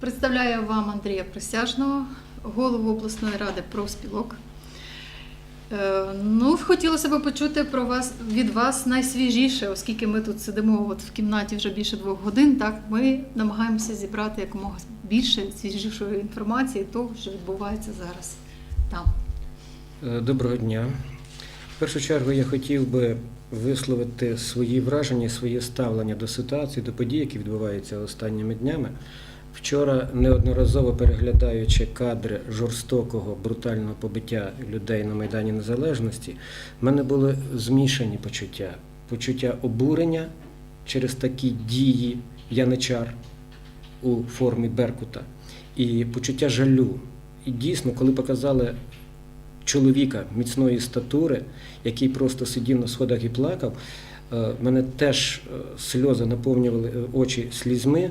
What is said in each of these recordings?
Представляю вам Андрія Присяжного, голову обласної ради профспілок. Е, Ну, хотілося б почути про вас від вас найсвіжіше, оскільки ми тут сидимо от в кімнаті вже більше двох годин. Так ми намагаємося зібрати якомога більше свіжішої інформації того, що відбувається зараз там. Е, Доброго дня. В першу чергу я хотів би висловити свої враження, своє ставлення до ситуації, до подій, які відбуваються останніми днями. Вчора, неодноразово переглядаючи кадри жорстокого, брутального побиття людей на Майдані Незалежності, в мене були змішані почуття. Почуття обурення через такі дії яничар у формі Беркута і почуття жалю. І дійсно, коли показали чоловіка міцної статури, який просто сидів на сходах і плакав, е, мене теж е, сльози наповнювали е, очі слізьми,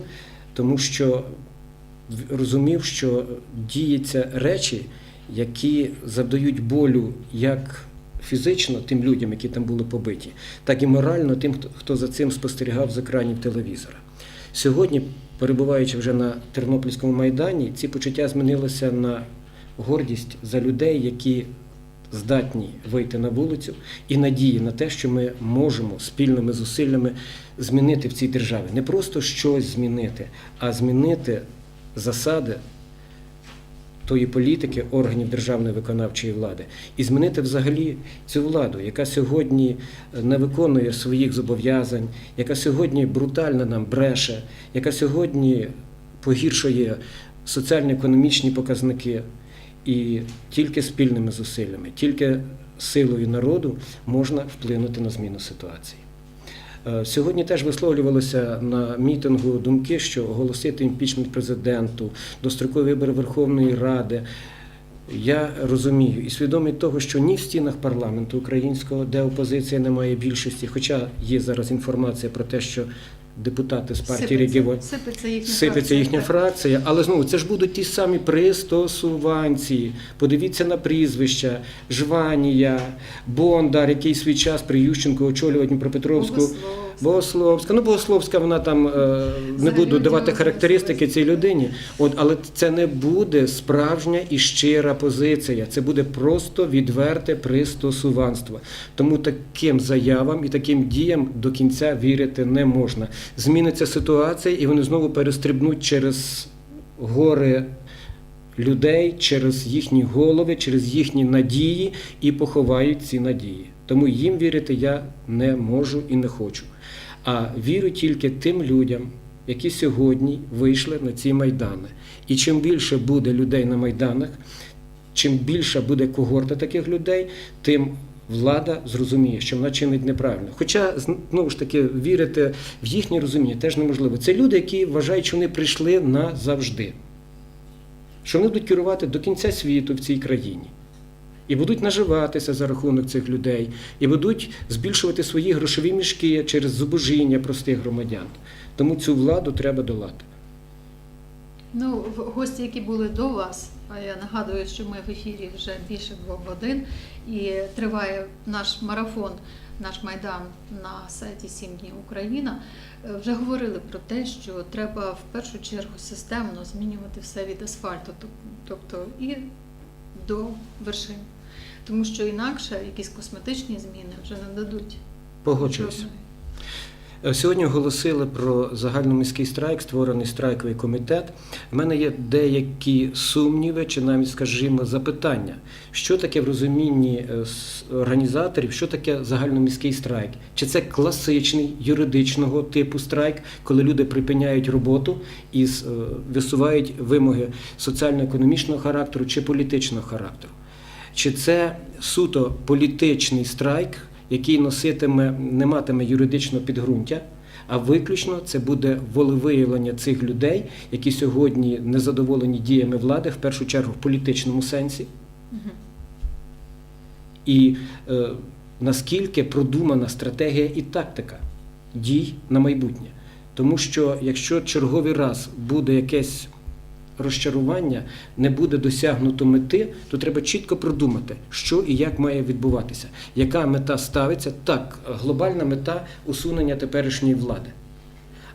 тому що розумів, що діються речі, які завдають болю як фізично тим людям, які там були побиті, так і морально тим, хто- за цим спостерігав з екранів телевізора. Сьогодні, перебуваючи вже на Тернопільському майдані, ці почуття змінилися на гордість за людей, які здатні вийти на вулицю, і надії на те, що ми можемо спільними зусиллями змінити в цій державі. Не просто щось змінити, а змінити засади тої політики органів державної виконавчої влади і змінити взагалі цю владу, яка сьогодні не виконує своїх зобов'язань, яка сьогодні брутально нам бреше, яка сьогодні погіршує соціально-економічні показники. І тільки спільними зусиллями, тільки силою народу можна вплинути на зміну ситуації. Е, Сьогодні теж висловлювалися на мітингу думки, що оголосити імпічмент президенту, дострокові вибори Верховної Ради. Я розумію і свідомий того, що ні в стінах парламенту українського, де опозиція не має більшості, хоча є зараз інформація про те, що депутати з партії регіонів сипеться їхня сипеться їхня фракція, але знову це ж будуть ті самі пристосуванці. Подивіться на прізвища Жванія, Бондар, який свій час при Ющенку очолював Дніпропетровську. Богословська. Богословська. Ну, Богословська, вона там е, не буду давати характеристики цій людині. От, але це не буде справжня і щира позиція. Це буде просто відверте пристосуванство. Тому таким заявам і таким діям до кінця вірити не можна. Зміниться ситуація, і вони знову перестрибнуть через гори людей через їхні голови, через їхні надії і поховають ці надії. Тому їм вірити я не можу і не хочу. А вірю тільки тим людям, які сьогодні вийшли на ці майдани. І чим більше буде людей на майданах, чим більша буде когорта таких людей, тим влада зрозуміє, що вона чинить неправильно. Хоча знову ж таки вірити в їхнє розуміння теж неможливо. Це люди, які вважають, що вони прийшли назавжди що вони будуть керувати до кінця світу в цій країні. І будуть наживатися за рахунок цих людей, і будуть збільшувати свої грошові мішки через зубожіння простих громадян. Тому цю владу треба долати. Ну, гості, які були до вас, а я нагадую, що ми в ефірі вже більше двох годин, і триває наш марафон, наш майдан на сайті Сім днів Україна. е, Вже говорили про те, що треба в першу чергу системно змінювати все від асфальту, тобто і до вершин. Тому що інакше якісь косметичні зміни вже не дадуть. Погоджуюсь. Е, Сьогодні оголосили про загальноміський страйк, створений страйковий комітет. У мене є деякі сумніви, чи навіть, скажімо, запитання, що таке в розумінні е, організаторів, що таке загальноміський страйк? Чи це класичний юридичного типу страйк, коли люди припиняють роботу і е, висувають вимоги соціально-економічного характеру чи політичного характеру? Чи це суто політичний страйк, який носитиме, не матиме юридичного підґрунтя, а виключно це буде волевиявлення цих людей, які сьогодні незадоволені діями влади, в першу чергу в політичному сенсі, і е, наскільки продумана стратегія і тактика дій на майбутнє. Тому що якщо черговий раз буде якесь розчарування, не буде досягнуто мети, то треба чітко продумати, що і як має відбуватися, яка мета ставиться. Так, глобальна мета усунення теперішньої влади.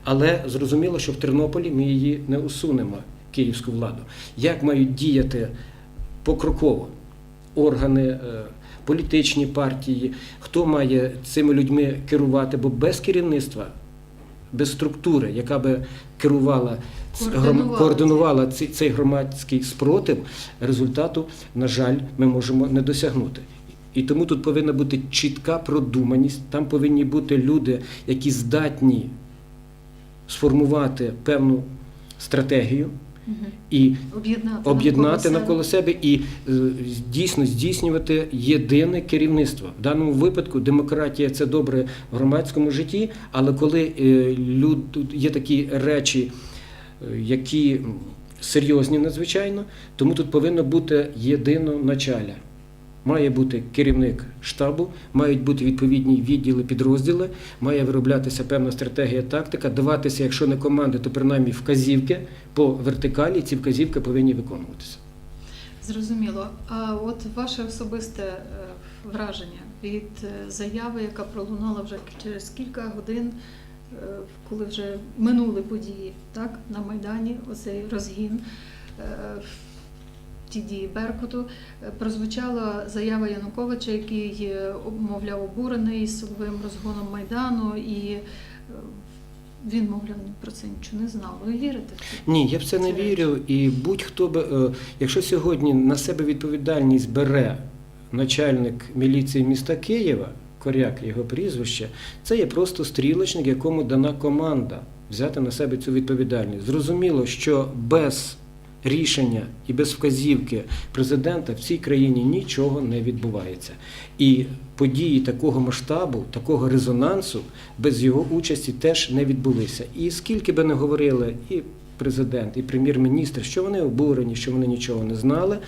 Але зрозуміло, що в Тернополі ми її не усунемо. київську владу, як мають діяти покроково органи, е, політичні партії, хто має цими людьми керувати, бо без керівництва, без структури, яка би керувала Координувала. координувала цей, цей громадський спротив, результату, на жаль, ми можемо не досягнути. І тому тут повинна бути чітка продуманість, там повинні бути люди, які здатні сформувати певну стратегію і Об'єднати, об'єднати навколо себе і е, дійсно здійснювати єдине керівництво. В даному випадку демократія це добре в громадському житті, але коли е, люд, є такі речі, які серйозні надзвичайно, тому тут повинно бути єдино началя. Має бути керівник штабу, мають бути відповідні відділи, підрозділи, має вироблятися певна стратегія, тактика, даватися, якщо не команди, то принаймні вказівки по вертикалі. Ці вказівки повинні виконуватися. Зрозуміло. А от ваше особисте е, враження від е, заяви, яка пролунала вже через кілька годин, коли вже минули події, так, на Майдані, оцей розгін. е, Ті дії Беркуту Е, прозвучала заява Януковича, який е, мовляв обурений силовим розгоном Майдану, і е, він, мовляв, про це нічого не знав. Ви вірите? Ні, я в це не вірю. І будь-хто би, е, якщо сьогодні на себе відповідальність бере начальник міліції міста Києва, коряк його прізвище, це є просто стрілочник, якому дана команда взяти на себе цю відповідальність. Зрозуміло, що без рішення і без вказівки президента в цій країні нічого не відбувається. І події такого масштабу, такого резонансу без його участі теж не відбулися. І скільки би не говорили і президент, і прем'єр-міністр, що вони обурені, що вони нічого не знали,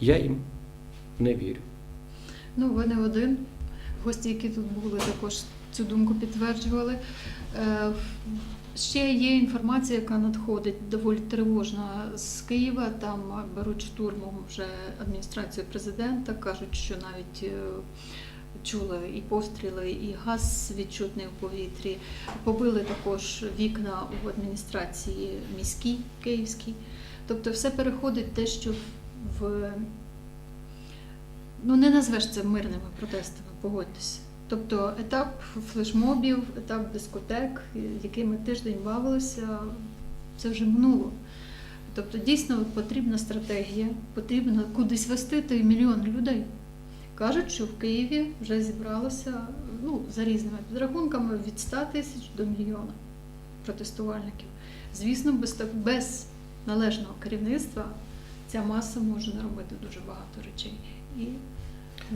я їм не вірю. Ну, ви не один. Гості, які тут були, також цю думку підтверджували. Е, Ще є інформація, яка надходить доволі тривожна з Києва. Там беруть штурмом вже адміністрацію президента. Кажуть, що навіть е, чули і постріли, і газ відчутний у повітрі. Побили також вікна у адміністрації міській київській. Тобто все переходить те, що в ну не назвеш це мирними протестами, погодьтеся. Тобто етап флешмобів, етап дискотек, якими тиждень бавилися, це вже минуло. Тобто дійсно потрібна стратегія, потрібно кудись вести той мільйон людей. Кажуть, що в Києві вже зібралося ну, за різними підрахунками від 100 тисяч до мільйона протестувальників. Звісно, без, без належного керівництва ця маса може наробити дуже багато речей. І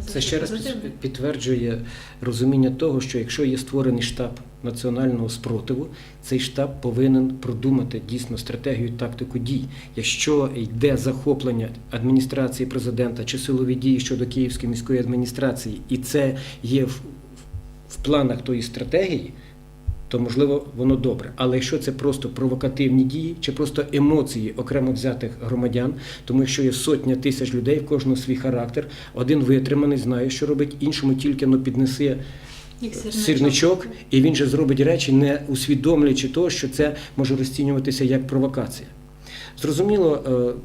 Це ще раз підтверджує розуміння того, що якщо є створений штаб національного спротиву, цей штаб повинен продумати дійсно стратегію тактику дій. Якщо йде захоплення адміністрації президента чи силові дії щодо Київської міської адміністрації, і це є в, в планах тої стратегії. То можливо воно добре. Але якщо це просто провокативні дії чи просто емоції окремо взятих громадян, тому якщо є сотня тисяч людей, в кожного свій характер, один витриманий, знає, що робить, іншому тільки ну, піднесе Як сірничок, і він же зробить речі, не усвідомлюючи того, що це може розцінюватися як провокація. Зрозуміло, е,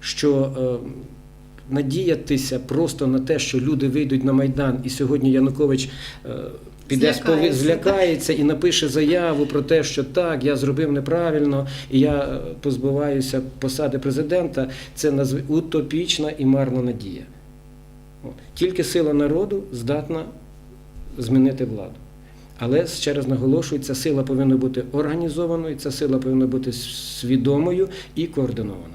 що е, надіятися просто на те, що люди вийдуть на Майдан, і сьогодні Янукович е, піде Злякається, спові- злякається і напише заяву про те, що так, я зробив неправильно, і я е, позбуваюся посади президента, це назв... утопічна і марна надія. Тільки сила народу здатна змінити владу. Але ще раз наголошую, ця сила повинна бути організованою, ця сила повинна бути свідомою і координованою.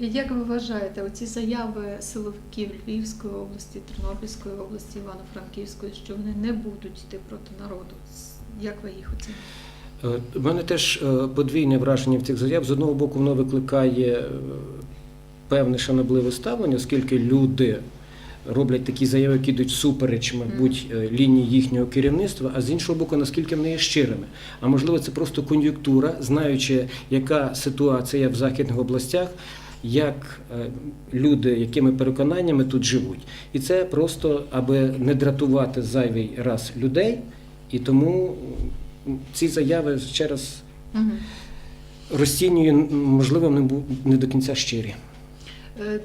Як ви вважаєте, оці заяви силовиків Львівської області, Тернопільської області, Івано-Франківської, що вони не будуть йти проти народу? Як ви їх оцінюєте? Е, У мене теж е, подвійне враження в цих заяв. З одного боку, воно викликає е, певне шанобливе ставлення, оскільки люди роблять такі заяви, які йдуть супереч, мабуть, е, лінії їхнього керівництва, а з іншого боку, наскільки вони є щирими. А можливо, це просто кон'юнктура, знаючи, яка ситуація в західних областях. Як е, люди, якими переконаннями тут живуть, і це просто аби не дратувати зайвий раз людей, і тому ці заяви ще раз Угу. розцінюю, можливо, не, не до кінця щирі. Е,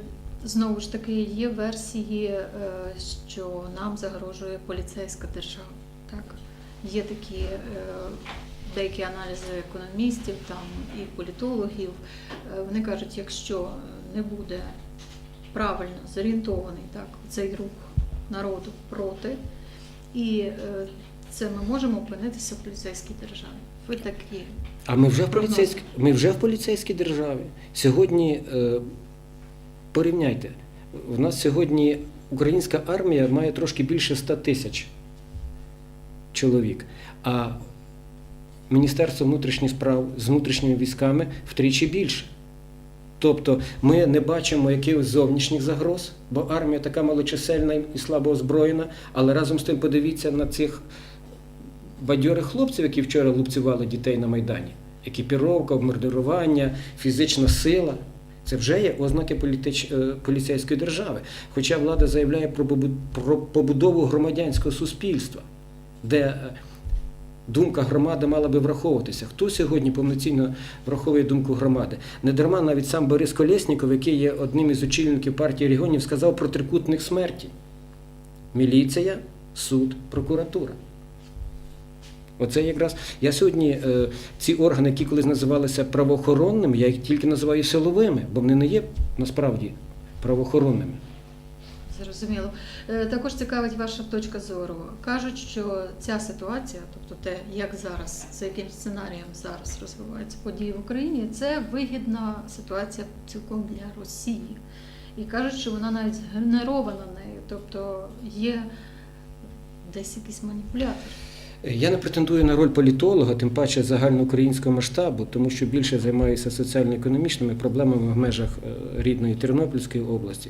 Знову ж таки, є версії, е, що нам загрожує поліцейська держава. Так? Є такі деякі аналізи економістів там, і політологів. Е, Вони кажуть, якщо не буде правильно зорієнтований так, цей рух народу проти, і е, це ми можемо опинитися в поліцейській державі. Ви такі. А ми вже в поліцейській, ми вже в поліцейській державі. Сьогодні е, порівняйте, в нас сьогодні українська армія має трошки більше 100 тисяч чоловік, а Міністерство внутрішніх справ з внутрішніми військами втричі більше. Тобто ми не бачимо якихось зовнішніх загроз, бо армія така малочисельна і слабо озброєна, але разом з тим подивіться на цих бадьорих хлопців, які вчора лупцювали дітей на Майдані. Екіпіровка, обмордирування, фізична сила. Це вже є ознаки політич... е, поліцейської держави. Хоча влада заявляє про побудову громадянського суспільства, де е, думка громади мала би враховуватися. Хто сьогодні повноцінно враховує думку громади? Недарма навіть сам Борис Колєсніков, який є одним із очільників партії регіонів, сказав про трикутник смерті: міліція, суд, прокуратура. Оце якраз я сьогодні е, ці органи, які колись називалися правоохоронними, я їх тільки називаю силовими, бо вони не є насправді правоохоронними. Зрозуміло. Е, Також цікавить ваша точка зору. Кажуть, що ця ситуація, тобто те, як зараз, за яким сценарієм зараз розвиваються події в Україні, це вигідна ситуація цілком для Росії. І кажуть, що вона навіть згенерована нею, тобто є десь якийсь маніпулятор. Я не претендую на роль політолога, тим паче загальноукраїнського масштабу, тому що більше займаюся соціально-економічними проблемами в межах е, рідної Тернопільської області.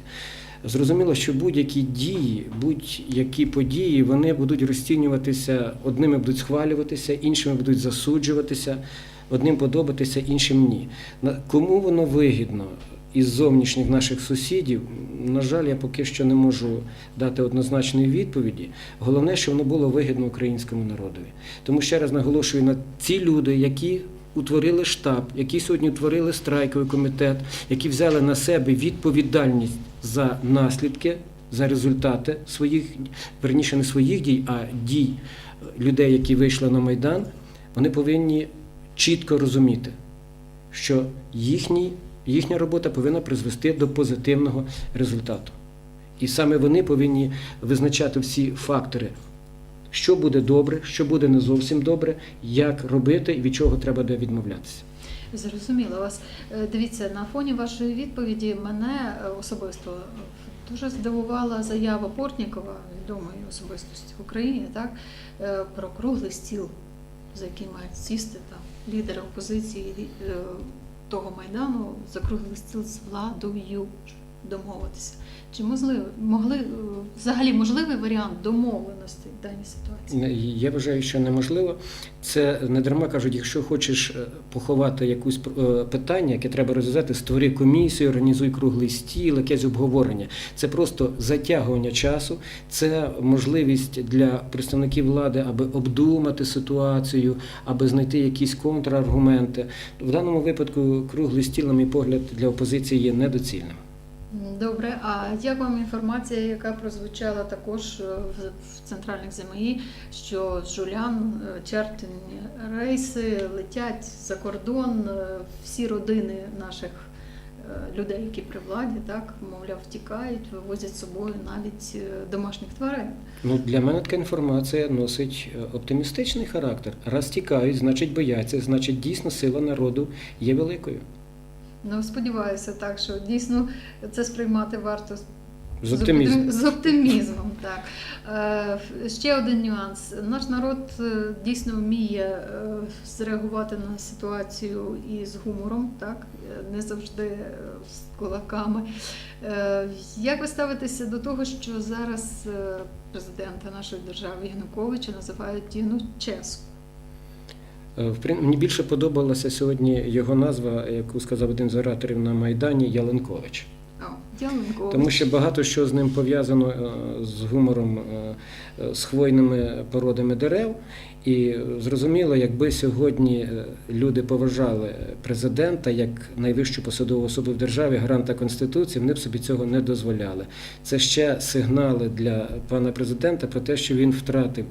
Зрозуміло, що будь-які дії, будь-які події, вони будуть розцінюватися, одними будуть схвалюватися, іншими будуть засуджуватися, одним подобатися, іншим ні. Кому воно вигідно із зовнішніх наших сусідів, на жаль, я поки що не можу дати однозначної відповіді. Головне, що воно було вигідно українському народові. Тому ще раз наголошую на ці люди, які утворили штаб, які сьогодні утворили страйковий комітет, які взяли на себе відповідальність за наслідки, за результати своїх, верніше не своїх дій, а дій людей, які вийшли на Майдан, вони повинні чітко розуміти, що їхній, їхня робота повинна призвести до позитивного результату. І саме вони повинні визначати всі фактори, що буде добре, що буде не зовсім добре, як робити і від чого треба де відмовлятися. Зрозуміло вас. Е, Дивіться, на фоні вашої відповіді мене е, особисто дуже здивувала заява Портнікова, відомої особистості в Україні, так, е, про круглий стіл, за який мають сісти там лідери опозиції того майдану за круглий стіл з владою домовитися. Чи можливо, могли е, взагалі можливий варіант домовленості в даній ситуації? Я вважаю, що неможливо. Це не дарма кажуть, якщо хочеш е, поховати якусь е, питання, яке треба розв'язати, створи комісію, організуй круглий стіл, якесь обговорення. Це просто затягування часу, це можливість для представників влади, аби обдумати ситуацію, аби знайти якісь контраргументи. В даному випадку круглий стіл, на мій погляд, для опозиції є недоцільним. Добре, а як вам інформація, яка прозвучала також е, в, центральних ЗМІ, що з Жулян е, чартерні рейси летять за кордон, е, всі родини наших людей, які при владі, так мовляв, втікають, вивозять з собою навіть домашніх тварин. Ну, для мене така інформація носить оптимістичний характер. Раз тікають, значить бояться, значить дійсно сила народу є великою. Ну сподіваюся, так що дійсно це сприймати варто З оптимізмом. З оптимізмом, так. Е, Ще один нюанс. Наш народ е, дійсно вміє е, зреагувати на ситуацію і з гумором, так? Не завжди е, з кулаками. Е, Як ви ставитеся до того, що зараз президента нашої держави Януковича називають Януческу? Е, Мені більше подобалася сьогодні його назва, яку сказав один з ораторів на Майдані Яленкович. Тому що багато що з ним пов'язано е, з гумором, е, з хвойними породами дерев. І зрозуміло, якби сьогодні люди поважали президента як найвищу посадову особу в державі, гаранта Конституції, вони б собі цього не дозволяли. Це ще сигнали для пана президента про те, що він втратив.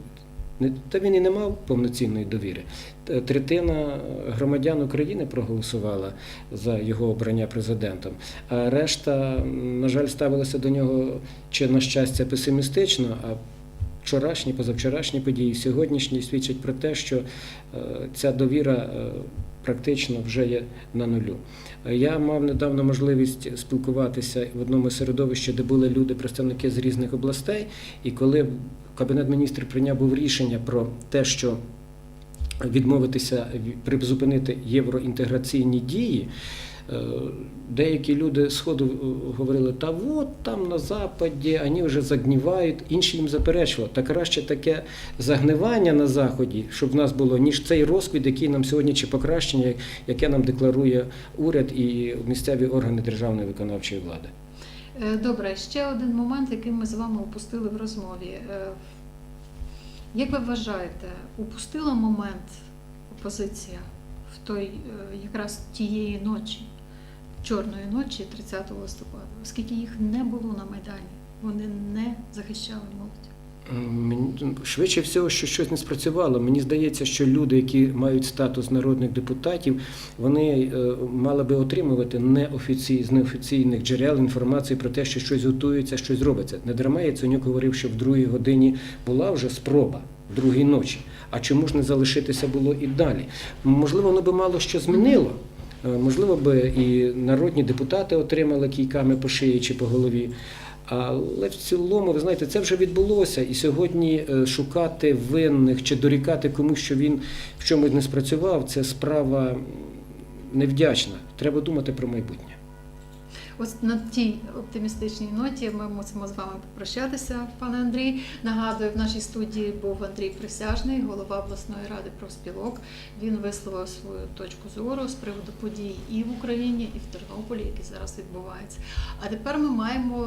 Та він і не мав повноцінної довіри. Третина громадян України проголосувала за його обрання президентом, а решта, на жаль, ставилася до нього чи на щастя песимістично. А вчорашні, позавчорашні події, сьогоднішні свідчать про те, що е, ця довіра е, практично вже є на нулю. Я мав недавно можливість спілкуватися в одному середовищі, де були люди, представники з різних областей, і коли Кабінет міністрів прийняв був рішення про те, що відмовитися призупинити євроінтеграційні дії. е, Деякі люди сходу говорили, та от там на Западі вони вже загнівають, інші їм заперечували. Та краще таке загнивання на Заході, щоб в нас було, ніж цей розквіт, який нам сьогодні, чи покращення, яке нам декларує уряд і місцеві органи державної виконавчої влади. Е, Добре, ще один момент, який ми з вами упустили в розмові. Е, Як ви вважаєте, упустила момент опозиція в той е, якраз тієї ночі, чорної ночі, 30 листопада, оскільки їх не було на Майдані, вони не захищали молодь. Швидше всього, що щось не спрацювало. Мені здається, що люди, які мають статус народних депутатів, вони е, мали би отримувати неофіцій, з неофіційних джерел інформацію про те, що щось готується, щось робиться. Не дарма Яценюк говорив, що в другій годині була вже спроба, в другій ночі. А чому ж не залишитися було і далі? Можливо, воно би мало що змінило. Е, Можливо, би і народні депутати отримали кійками по шиї чи по голові. Але в цілому, ви знаєте, це вже відбулося. І сьогодні е, шукати винних чи дорікати комусь, що він в чомусь не спрацював, це справа невдячна. Треба думати про майбутнє. Ось на тій оптимістичній ноті ми мусимо з вами попрощатися, пане Андрій. Нагадую, в нашій студії був Андрій Присяжний, голова обласної ради профспілок. Він висловив свою точку зору з приводу подій і в Україні, і в Тернополі, які зараз відбуваються. А тепер ми маємо